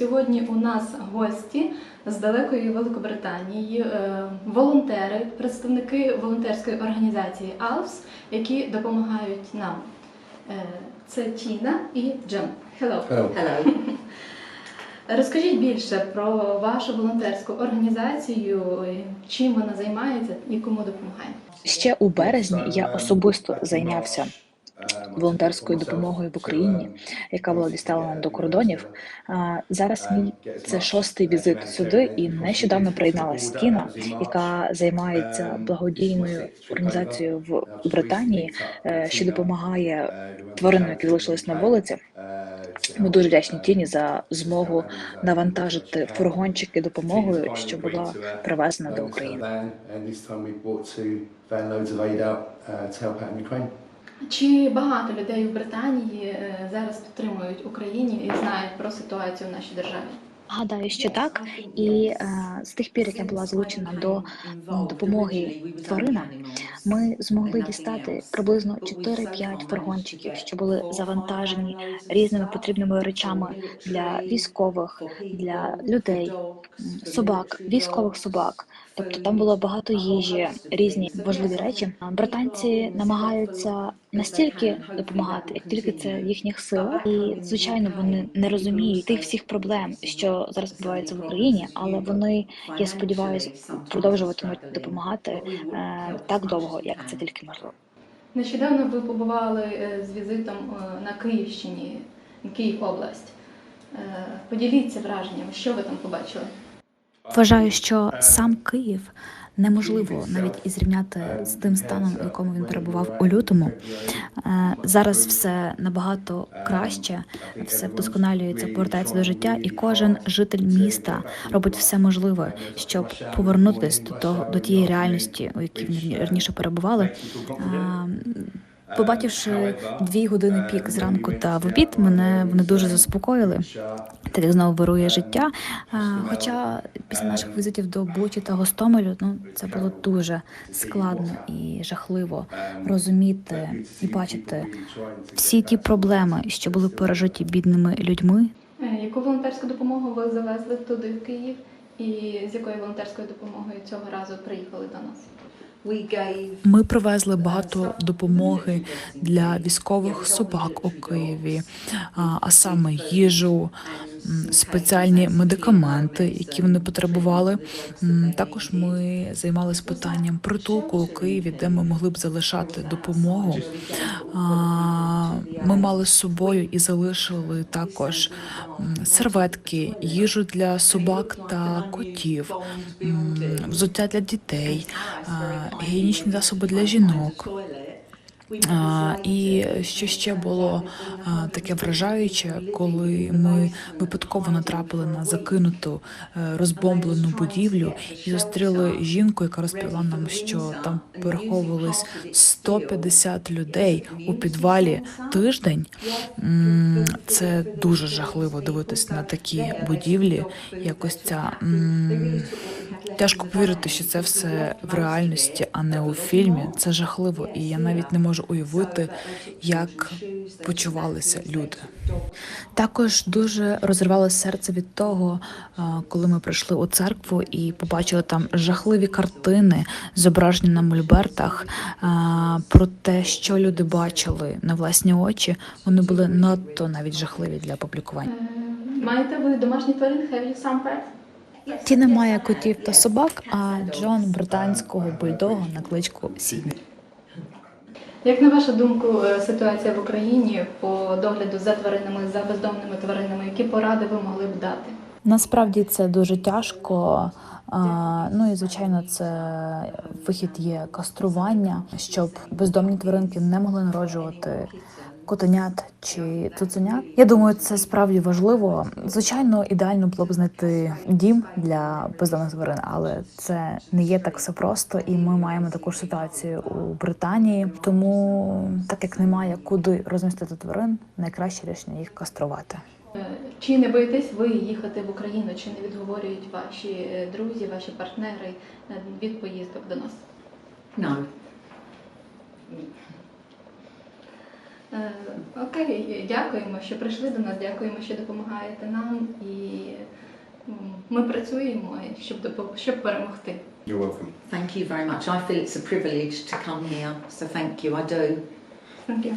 сьогодні у нас гості з далекої Великобританії, е, волонтери, представники волонтерської організації ALFS, які допомагають нам. Е, Це Тіна і Джон. Hello. Hello. Hello. Розкажіть більше про вашу волонтерську організацію, чим вона займається і кому допомагає. Ще у березні я особисто зайнявся волонтерською допомогою в Україні, яка була діставлена до кордонів. Зараз мій це шостий візит сюди, і нещодавно приєдналася Тіна, яка займається благодійною організацією в Британії, е, що допомагає тваринам, які залишились на вулиці. Ми дуже вдячні Тіні за змогу навантажити фургончики допомогою, що була привезена до України. Чи багато людей у Британії е, зараз підтримують Україні і знають про ситуацію в нашій державі? Гадаю, що так. І е, з тих пір, як я була залучена до допомоги тваринам, ми змогли дістати приблизно 4-5 фургончиків, що були завантажені різними потрібними речами для військових, для людей, собак, військових собак. Тобто там було багато їжі, різні важливі речі. Британці намагаються настільки допомагати, як тільки це в їхніх силах, і звичайно вони не розуміють тих всіх проблем, що зараз відбуваються в Україні, але вони, я сподіваюся, продовжуватимуть допомагати е, так довго, як це тільки можливо. Нещодавно ви побували е, з візитом е, на Київщині, Київ область. Поділіться враженнями, що ви там побачили? Вважаю, що сам Київ неможливо навіть і зрівняти з тим станом, в якому він перебував у лютому. Е, Зараз все набагато краще, все вдосконалюється, повертається до життя, і кожен житель міста робить все можливе, щоб повернутися до того до тієї реальності, у якій вони раніше перебували. Е, Побачивши дві години пік зранку та в обід, мене вони дуже заспокоїли. Так як знову вирує життя. Хоча після наших візитів до Бучі та Гостомелю, ну це було дуже складно і жахливо розуміти і бачити всі ті проблеми, що були пережиті бідними людьми. Е, Яку волонтерську допомогу ви завезли туди в Київ? І з якою волонтерською допомогою цього разу приїхали до нас? Ми привезли багато допомоги для військових собак у Києві, а саме їжу, спеціальні медикаменти, які вони потребували. Також ми займалися питанням притулку у Києві, де ми могли б залишати допомогу. Ми мали з собою і залишили також серветки, їжу для собак та котів, взуття для дітей, гігієнічні засоби для жінок. І що ще було таке вражаюче, коли ми випадково натрапили на закинуту е, розбомблену будівлю і зустріли жінку, яка розповіла нам, що там переховувались 150 людей у підвалі тиждень. Це дуже жахливо дивитись на такі будівлі. Якось ця тяжко повірити, що це все в реальності, а не у фільмі. Це жахливо, і я навіть не можу уявити, як почувалися люди. Також дуже розривалося серце від того, коли ми прийшли у церкву і побачили там жахливі картини, зображені на мольбертах про те, що люди бачили на власні очі. Вони були надто навіть жахливі для публікування. Е, Маєте ви домашні тварини? Have you some pets? Ті немає котів та собак, а Джон британського бульдога на кличку Сідні. Як на вашу думку, е, ситуація в Україні по догляду за тваринами, за бездомними тваринами, які поради ви могли б дати? Насправді це дуже тяжко. Ну і звичайно, це вихід є кастрування, щоб бездомні тваринки не могли народжувати котенят чи цуценят. Я думаю, це справді важливо. Звичайно, ідеально було б знайти дім для бездомних тварин, але це не є так все просто, і ми маємо таку ж ситуацію у Британії. Тому, так як немає куди розмістити тварин, найкраще рішення їх каструвати. Чи не боїтесь ви їхати в Україну, чи не відговорюють ваші е, друзі, ваші партнери е, від поїздок до нас? no. Е, Окей, дякуємо, що прийшли до нас, дякуємо, що допомагаєте нам і Ми працюємо, щоб допо- щоб перемогти. You're welcome. Thank you very much. I feel it's a privilege to come here, so thank you. I do. Thank you.